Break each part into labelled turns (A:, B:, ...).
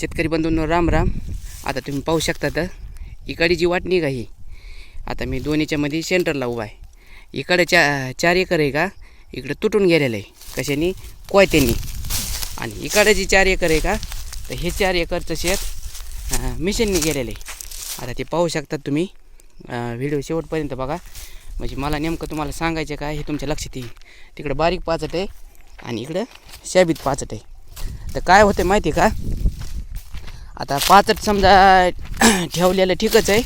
A: शेतकरी बंधूंनो राम राम. आता तुम्ही पाहू शकता तर इकडे जी वाटणी का ही आता मी दोन्हीच्यामध्ये सेंटरला उभा आहे. इकडे चा चार एकर आहे का इकडं तुटून गेलेलं आहे. कशाने? कोयत्यांनी. आणि इकडे जी चार एकर आहे का तर हे चार एकरचं शेत अं, मिशननी गेलेलं आहे. आता ते पाहू शकतात तुम्ही व्हिडिओ शेवटपर्यंत बघा. म्हणजे मला नेमकं तुम्हाला सांगायचं काय हे तुमच्या लक्षात येईल. तिकडं बारीक पाचट आहे आणि इकडं शाबीत पाचट आहे. तर काय होतं माहिती आहे का? आता पाचट समजा ठेवलेलं ठीकच आहे.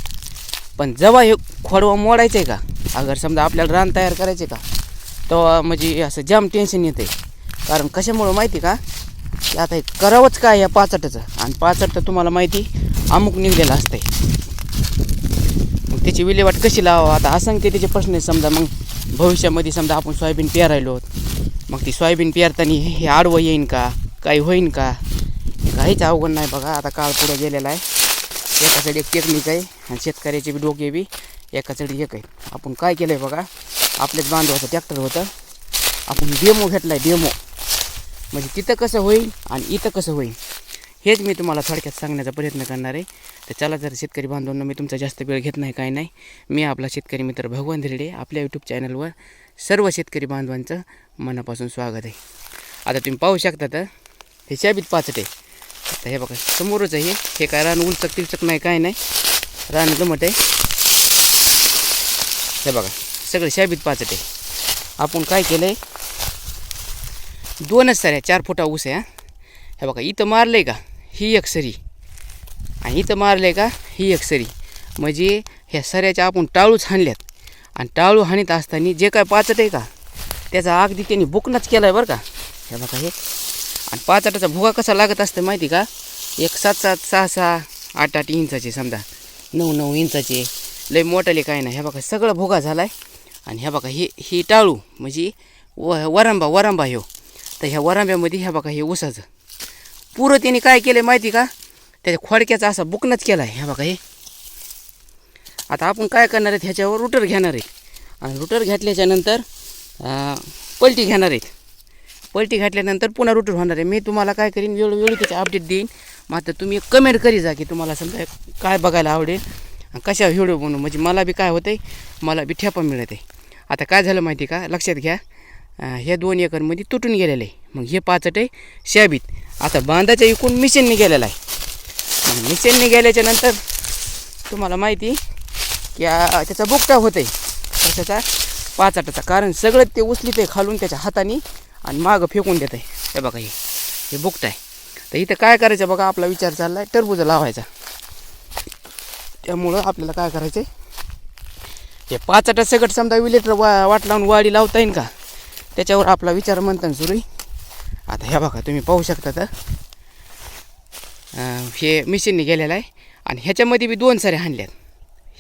A: पण जेव्हा हे खोडवा मोडायचं आहे का? अगर समजा आपल्याला रान तयार करायचे का? तेव्हा म्हणजे असं जाम टेन्शन येतं आहे कारण कशामुळं माहिती का? की आता हे करावंच काय या पाचटाचं? आणि पाचट तर तुम्हाला माहिती अमुक निघलेलं असतंय. मग त्याची विल्हेवाट कशी लावा आता असंख्य त्याचे प्रश्न आहेत समजा. मग भविष्यामध्ये समजा आपण सोयाबीन पेरायलो मग ती सोयाबीन पेरताना हे आडवं येईन का? काही होईन का? काहीच अवघड नाही बघा. आता काळ पुढे गेलेला आहे. एकासाठी एक टेक्निक आहे आणि शेतकऱ्याचे बी डोके बी एकासाठी एक आहे. आपण काय केलं आहे बघा? आपल्याच बांधवाचं ट्रॅक्टर होतं. आपण डेमो घेतला आहे डेमो म्हणजे तिथं कसं होईल आणि इथं कसं होईल? हेच मी तुम्हाला थोडक्यात सांगण्याचा प्रयत्न करणार आहे. तर चला जर शेतकरी बांधवांना मी तुमचा जास्त वेळ घेत नाही काय नाही. मी आपला शेतकरी मित्र भगवान धिरडे आपल्या यूट्यूब चॅनलवर सर्व शेतकरी बांधवांचं मनापासून स्वागत आहे. आता तुम्ही पाहू शकता तर हे शाबीत पाचट आहे. आता हे बघा समोरच आहे हे. हे काय रान उलचक तिलचक नाही काय नाही. रान दमट आहे. हे बघा सगळे शाबीत पाचट आहे. आपण काय केलं आहे दोनच सऱ्या चार फुटा ऊस आहे हे. बघा इथं मारलं आहे का? ही एक सरी. आणि इथं मारलं आहे का? ही एक सरी. म्हणजे ह्या सऱ्याच्या आपण टाळूच हाणल्यात. आणि टाळू हाणीत असताना जे काय पाचट आहे का? त्याचा अगदी त्यांनी बुकनाच केला आहे बरं का. हे बघा हे. आणि पाचटाचा भुगा कसा लागत असतं माहिती का? एक सात सात सहा सहा आठ आठ इंचाचे समजा. नऊ नऊ इंचाचे. लय मोठाले काय नाही हे बघा सगळं भुगा झाला आहे आणि ह्या बघा हे ही टाळू. म्हणजे व वरांबा वरांबा ह्यो. तर ह्या वरांब्यामध्ये ह्या बघा हे ऊसाचं. पुरं त्याने काय केलं माहिती का? त्याच्या खोडक्याचा असा बुकनाच केला आहे ह्या बघा हे. आता आपण काय करणार आहेत? ह्याच्यावर रुटर घेणार आहे आणि रुटर घेतल्याच्यानंतर पलटी घेणार आहेत. पलटी घातल्यानंतर पुन्हा रुटर होणार आहे. मी तुम्हाला काय करीन वेळोवेळी त्याचे अपडेट देईन. मात्र तुम्ही एक कमेंट करी जा की तुम्हाला समजा काय बघायला आवडेल. कशा व्हिडिओ बनवू? म्हणजे मला बी काय होतं आहे मला बी ठेपा मिळत आहे आता काय झालं माहिती का? लक्षात घ्या. हे दोन एकरमध्ये तुटून गेलेलं आहे. मग हे पाचट आहे शाबीत. आता बांधाच्या इकून मिशनने गेलेला आहे. मिशनने गेल्याच्यानंतर तुम्हाला माहिती की त्याचा बुकटा होतं आहे कशाचा? पाचाटाचा. कारण सगळं ते उचलीत आहे खालून त्याच्या हाताने. आणि मागं फेकून देत आहे. हे बघा हे. हे बुकट आहे तर इथं काय करायचं बघा आपला विचार चालला आहे टरबूज लावायचा. त्यामुळं आपल्याला काय करायचं आहे हे पाचाटा सगट समजा विलेटर वा वाट लावून वाडी लावता येईल का? त्याच्यावर आपला विचार म्हणता सुरू आहे. आता ह्या बघा तुम्ही पाहू शकता तर. हे मिशीनने गेलेलं आहे. आणि ह्याच्यामध्ये बी दोन सारे हाणल्यात.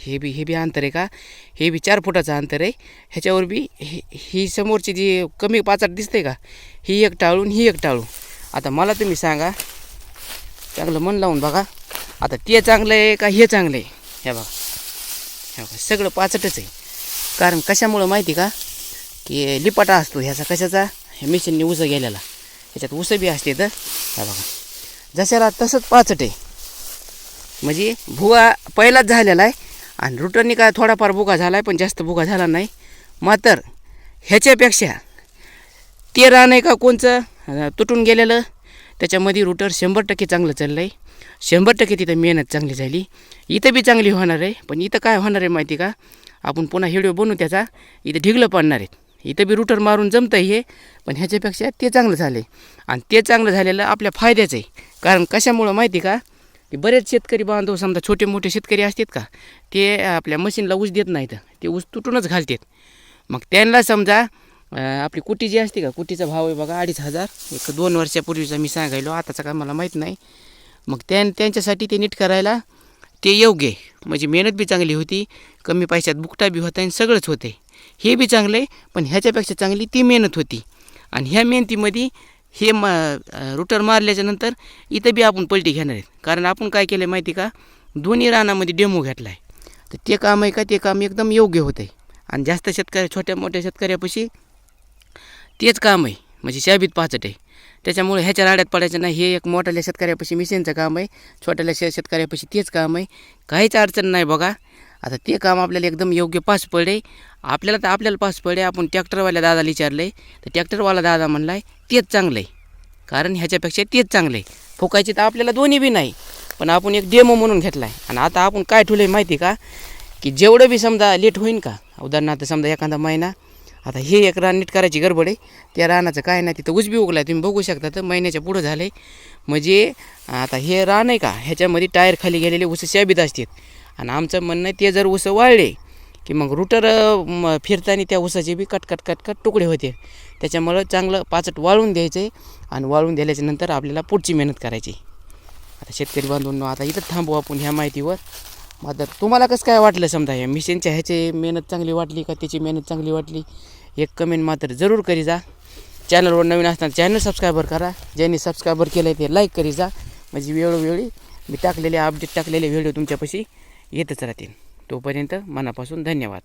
A: हे बी हे बी अंतर आहे का? हे बी चार फुटाचं अंतर आहे. ह्याच्यावर बी ही ही समोरची जी कमी पाचाट दिसते का? ही एक टाळून ही एक टाळू. आता मला तुम्ही सांगा चांगलं मन लावून बघा. आता ते चांगलं आहे का हे चांगलं आहे? ह्या बघा. ह्या बघा सगळं पाचटच आहे. कारण कशामुळं माहिती का? की लिपाटा असतो ह्याचा. कशाचा? हे मिशीनने उसं गेलेला. ह्याच्यात उसं बी असते तर ह्या बघा. जशाला तसंच पाचट आहे. म्हणजे भुवा पहिलाच झालेला आहे. आणि रुटरनी काय थोडाफार भुगा झाला आहे पण जास्त भुगा झाला नाही. मात्र ह्याच्यापेक्षा ते रान आहे का कोणचं तुटून गेलेलं त्याच्यामध्ये रुटर शंभर टक्के चांगलं चाललं आहे शंभर टक्के तिथं मेहनत चांगली झाली. इथं बी चांगली होणार आहे पण इथं काय होणार आहे माहिती का? आपण पुन्हा व्हिडिओ बनवू त्याचा इथं ढिगलं पडणार आहेत. इथं बी रुटर मारून जमतं हे पण ह्याच्यापेक्षा ते चांगलं झालं आहे आणि ते चांगलं झालेलं आपल्या फायद्याचं आहे. कारण कशामुळं माहिती का? की बरेच शेतकरी बांधव समजा छोटे मोठे शेतकरी असतात का ते आपल्या मशीनला ऊस देत नाहीत. ते ऊस तुटूनच घालतात. मग त्यांना समजा आपली कुटी जी असते का कुटीचा भाव आहे बघा अडीच हजार. एक दोन वर्षापूर्वीचा मी सांगायलो आताचा काय मला माहीत नाही. मग त्यां त्यांच्यासाठी ते नीट करायला ते योग्य आहे. म्हणजे मेहनत बी चांगली होती कमी पैशात बुकटा बी होता आणि सगळंच होते हे बी चांगलं आहे पण ह्याच्यापेक्षा चांगली ती मेहनत होती. आणि ह्या मेहनतीमध्ये हे म रुटर मारल्याच्या नंतर इथं बी आपण पलटी घेणार आहेत. कारण आपण काय केलं माहिती का? दोन्ही रानामध्ये डेमो घेतला आहे तर ते काम आहे का? ते काम एकदम योग्य होतं आहे आणि जास्त शेतकऱ्या छोट्या मोठ्या शेतकऱ्यापाशी तेच काम आहे. म्हणजे शाबीत पाचट आहे. त्याच्यामुळे ह्याच्या राड्यात पडायचं नाही. हे एक मोठ्याल्या शेतकऱ्यापाशी मिशनचं काम आहे. छोट्याल्या शे शेतकऱ्यापाशी तेच काम आहे. काहीच अडचण नाही बघा. आता ते काम आपल्याला एकदम योग्य पास पडे आपल्याला तर आपल्याला पास पडे आपण ट्रॅक्टरवाल्या दादाला विचारलं आहे तर ट्रॅक्टरवाला दादा म्हणला आहे तेच चांगलं आहे कारण ह्याच्यापेक्षा तेच चांगलं आहे फुकायचे तर आपल्याला दोन्ही बी नाही. पण आपण एक डेमो म्हणून घेतला आहे आणि आता आपण काय ठेवलं आहे माहिती आहे का? की जेवढं बी समजा लेट होईन का? उदाहरणार्थ समजा एखादा महिना आता हे एक रान नीट करायची गडबड आहे. त्या रानाचं काय नाही तिथं उजबी उगला तुम्ही बघू शकता तर महिन्याच्या पुढं झालं आहे म्हणजे आता हे रान आहे का? ह्याच्यामध्ये टायर खाली गेलेले उसे शाबीत असतात. आणि आमचं म्हणणं ते जर ऊस वाळले की मग रुटर फिरताना त्या ऊसाचे बी कट कट कट कट तुकडे होते. त्याच्यामुळं चांगलं पाचट वाळून द्यायचं आहे आणि वाळून दिल्याच्या नंतर आपल्याला पुढची मेहनत करायची. आता शेतकरी बांधून आता इथं थांबू आपण ह्या माहितीवर. मात्र तुम्हाला कसं काय वाटलं समजा या मिशनच्या ह्याची मेहनत चांगली वाटली का त्याची मेहनत चांगली वाटली? एक कमेंट मात्र जरूर करी जा. चॅनलवर नवीन असताना चॅनल सबस्क्रायबर करा. ज्यांनी सबस्क्रायबर केलं आहे ते लाईक करी जा. म्हणजे वेळोवेळी मी टाकलेले अपडेट टाकलेले व्हिडिओ तुमच्यापाशी. येतच राहतील. तोपर्यंत मनापासून धन्यवाद.